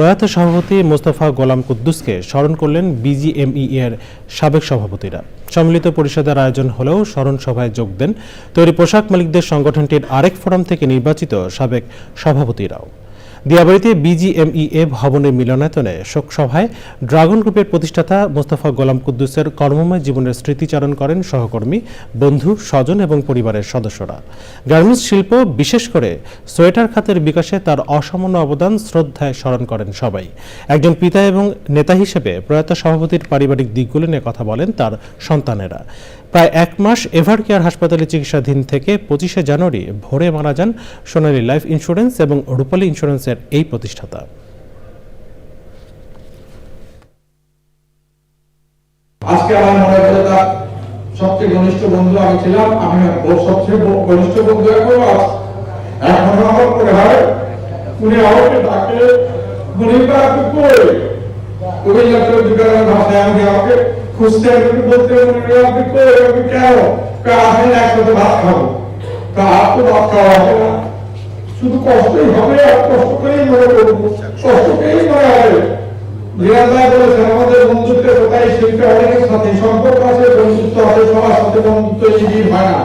প্রয়াত সভাপতি মোস্তফা গোলাম কুদ্দুসকে স্মরণ করলেন বিজিএমই এর সাবেক সভাপতিরা। সম্মিলিত পরিষদের আয়োজন হলেও স্মরণ সভায় যোগ দেন তৈরি পোশাক মালিকদের সংগঠনটির আরেক ফোরাম থেকে নির্বাচিত সাবেক সভাপতিরাও। দিয়াবাড়িতে বিজিএমইএ ভবনের মিলনায়তনে শোকসভায় ড্রাগন গ্রুপের প্রতিষ্ঠাতা মোস্তফা গোলাম কুদ্দুসের কর্মময় জীবনের স্মৃতিচারণ করেন সহকর্মী, বন্ধু, স্বজন এবং পরিবারের সদস্যরা। গার্মেন্টস শিল্প, বিশেষ করে সোয়েটার খাতের বিকাশে তার অসামান্য অবদান শ্রদ্ধায় স্মরণ করেন সবাই। একজন পিতা এবং নেতা হিসেবে প্রয়াত সভাপতির পারিবারিক দিকগুলো নিয়ে কথা বলেন তার সন্তানেরা। প্রায় এক মাস এভার কেয়ার হাসপাতালে চিকিৎসাধীন থেকে পঁচিশে জানুয়ারি ভোরে মারা যান সোনালী লাইফ ইন্স্যুরেন্স এবং রূপালী ইন্স্যুরেন্সের এই প্রতিষ্ঠাতা। আজকে আমার মনে তার সবচেয়ে ঘনিষ্ঠ বন্ধু আমি ছিলাম, আমি ওর সবচেয়ে ঘনিষ্ঠ বন্ধু এখন এখন আমার মনে হয় উনি আমাকে ডাকে আমি আমাকে খুঁজতে আপনি বলতে আপনি কই আমি কেন? আসেন একসাথে ভাত খাব। তা আর ভাত খাওয়া হবে না। শুধু কষ্টই হবে আর কষ্ট করেই মনে করব। কষ্টকেই মনে হবে আমাদের বন্ধুত্বের কোথায় শিল্পে অনেকের সাথে বন্ধুত্ব আছে, সবার সাথে বন্ধুত্ব নিবিড় হয় না।